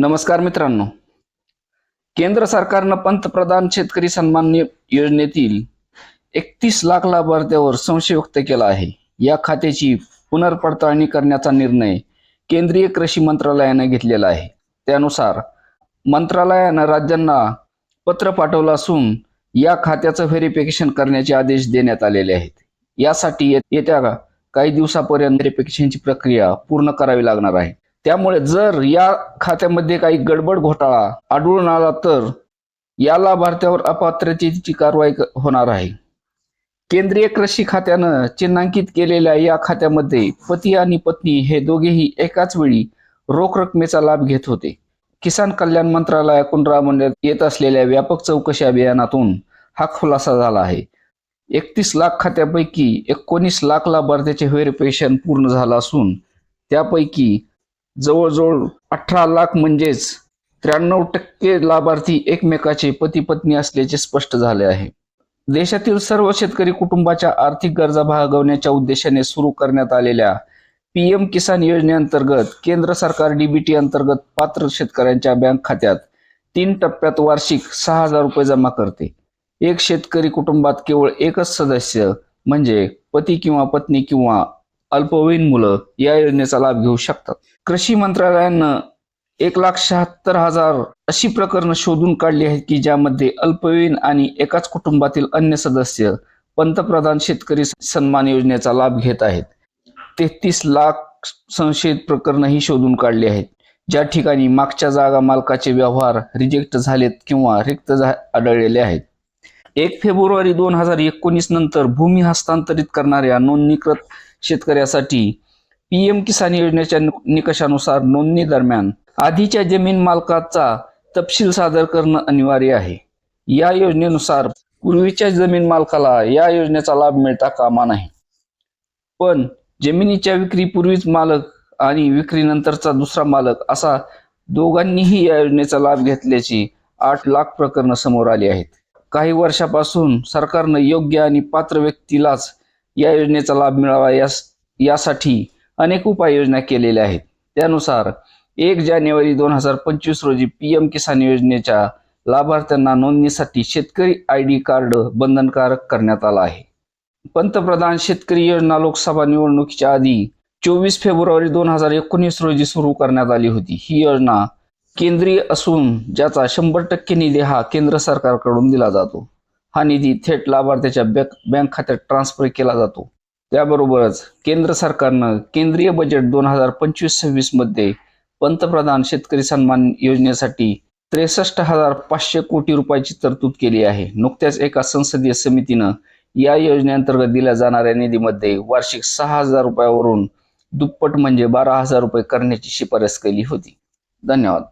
नमस्कार मित्रांनो. केंद्र सरकारनं पंतप्रधान शेतकरी सन्मान योजनेतील एकतीस लाख लाभार्थ्यावर संशय व्यक्त केला आहे. या खात्याची पुनर्पडताळणी करण्याचा निर्णय केंद्रीय कृषी मंत्रालयानं घेतलेला आहे. त्यानुसार मंत्रालयानं राज्यांना पत्र पाठवलं असून या खात्याचं व्हेरिफिकेशन करण्याचे आदेश देण्यात आलेले आहेत. यासाठी येत्या काही दिवसापर्यंत व्हेरिफिकेशनची प्रक्रिया पूर्ण करावी लागणार आहे. त्यामुळे जर या खात्यामध्ये काही गडबड घोटाळा आढळून आला तर या लाभार्थ्यावर अपात्रतेची कारवाई होणार आहे. केंद्रीय कृषी खात्यानं चिन्हांकित केलेल्या या खात्यामध्ये पती आणि पत्नी हे दोघेही एकाच वेळी रोख रकमेचा लाभ घेत होते. किसान कल्याण मंत्रालयाकडून राबवण्यात येत असलेल्या व्यापक चौकशी अभियानातून हा खुलासा झाला आहे. एकतीस लाख खात्यापैकी एकोणीस लाख लाभार्थ्याचे व्हेरिफिकेशन पूर्ण झालं असून त्यापैकी जवळजवळ अठरा लाख म्हणजेच त्र्याण्णव टक्के लाभार्थी एकमेकाचे पती पत्नी असल्याचे स्पष्ट झाले आहे. देशातील सर्व शेतकरी कुटुंबाच्या आर्थिक गरजा भागवण्याच्या उद्देशाने सुरू करण्यात आलेल्या पीएम किसान योजनेअंतर्गत केंद्र सरकार डीबीटी अंतर्गत पात्र शेतकऱ्यांच्या बँक खात्यात तीन टप्प्यात वार्षिक सहा हजार रुपये जमा करते. एक शेतकरी कुटुंबात केवळ एकच सदस्य म्हणजे पती किंवा पत्नी किंवा अल्पवयीन मुलं या योजनेचा लाभ घेऊ शकतात. कृषी मंत्रालयानं एक लाख शहात्तर हजार अशी प्रकरणं शोधून काढली आहेत की ज्यामध्ये अल्पवयीन आणि एकाच कुटुंबातील अन्य सदस्य पंतप्रधान शेतकरी सन्मान योजनेचा लाभ घेत आहेत. तेहतीस लाख संशयित प्रकरणंही शोधून काढली आहेत. ज्या ठिकाणी मागच्या जागा मालकाचे व्यवहार रिजेक्ट झालेत किंवा रिक्त आढळलेले आहेत. एक फेब्रुवारी दोन हजार एकोणीस नंतर भूमी हस्तांतरित करणाऱ्या नोंदणीकृत शेतकऱ्यासाठी पीएम किसान योजनेच्या निकषानुसार नोंदणी दरम्यान आधीच्या जमीन मालकाचा तपशील सादर करणं अनिवार्य आहे. या योजनेनुसार पूर्वीच्या जमीन मालकाला या योजनेचा लाभ मिळता कामा नाही. पण जमिनीच्या विक्रीपूर्वीच मालक आणि विक्रीनंतरचा दुसरा मालक असा दोघांनीही या योजनेचा लाभ घेतल्याची आठ लाख प्रकरणं समोर आली आहेत. काही वर्षापासून सरकारनं योग्य आणि पात्र व्यक्तीलाच या योजनेचा लाभ मिळावा यास यासाठी अनेक उपाययोजना केलेल्या आहेत. त्यानुसार एक जानेवारी दोन हजार पंचवीस रोजी पी एम किसान योजनेच्या लाभार्थ्यांना नोंदणीसाठी शेतकरी आय डी कार्ड बंधनकारक करण्यात आला आहे. पंतप्रधान शेतकरी योजना लोकसभा निवडणुकीच्या आधी चोवीस फेब्रुवारी दोन हजार एकोणीस रोजी सुरू करण्यात आली होती. ही योजना केंद्रीय असून ज्याचा शंभर टक्के निधी हा केंद्र सरकारकडून दिला जातो. हा निधी थेट लाभार्थ्याच्या बँक बँक खात्यात ट्रान्सफर केला जातो. त्याबरोबरच केंद्र सरकारनं केंद्रीय बजेट दोन हजार पंचवीस सव्वीसमध्ये पंतप्रधान शेतकरी सन्मान योजनेसाठी त्रेसष्ट हजार पाचशे कोटी रुपयाची तरतूद केली आहे. नुकत्याच एका संसदीय समितीनं या योजनेअंतर्गत दिल्या जाणाऱ्या निधीमध्ये वार्षिक सहा हजार रुपयावरून दुप्पट म्हणजे बारा हजार रुपये करण्याची शिफारस केली होती. धन्यवाद.